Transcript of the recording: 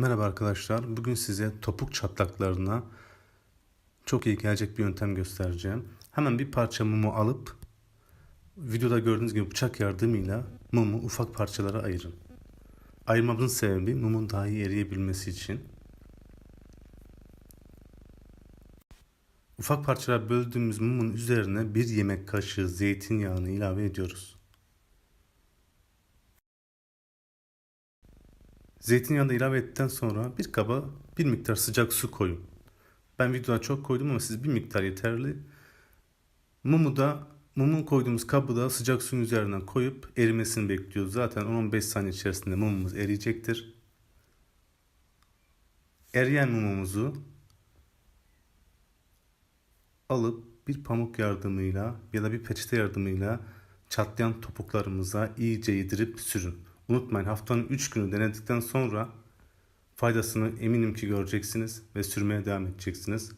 Merhaba arkadaşlar. Bugün size topuk çatlaklarına çok iyi gelecek bir yöntem göstereceğim. Hemen bir parça mumu alıp videoda gördüğünüz gibi bıçak yardımıyla mumu ufak parçalara ayırın. Ayırmamızın sebebi mumun daha iyi eriyebilmesi için. Ufak parçalara böldüğümüz mumun üzerine bir yemek kaşığı zeytinyağını ilave ediyoruz. Zeytinyağını ilave ettikten sonra bir kaba bir miktar sıcak su koyun. Ben videoda çok koydum ama siz bir miktar yeterli. Mumu da mumun koyduğumuz kabı da sıcak suyun üzerinden koyup erimesini bekliyoruz. Zaten 10-15 saniye içerisinde mumumuz eriyecektir. Eriyen mumumuzu alıp bir pamuk yardımıyla ya da bir peçete yardımıyla çatlayan topuklarımıza iyice yedirip sürün. Unutmayın haftanın 3 günü denedikten sonra faydasını eminim ki göreceksiniz ve sürmeye devam edeceksiniz.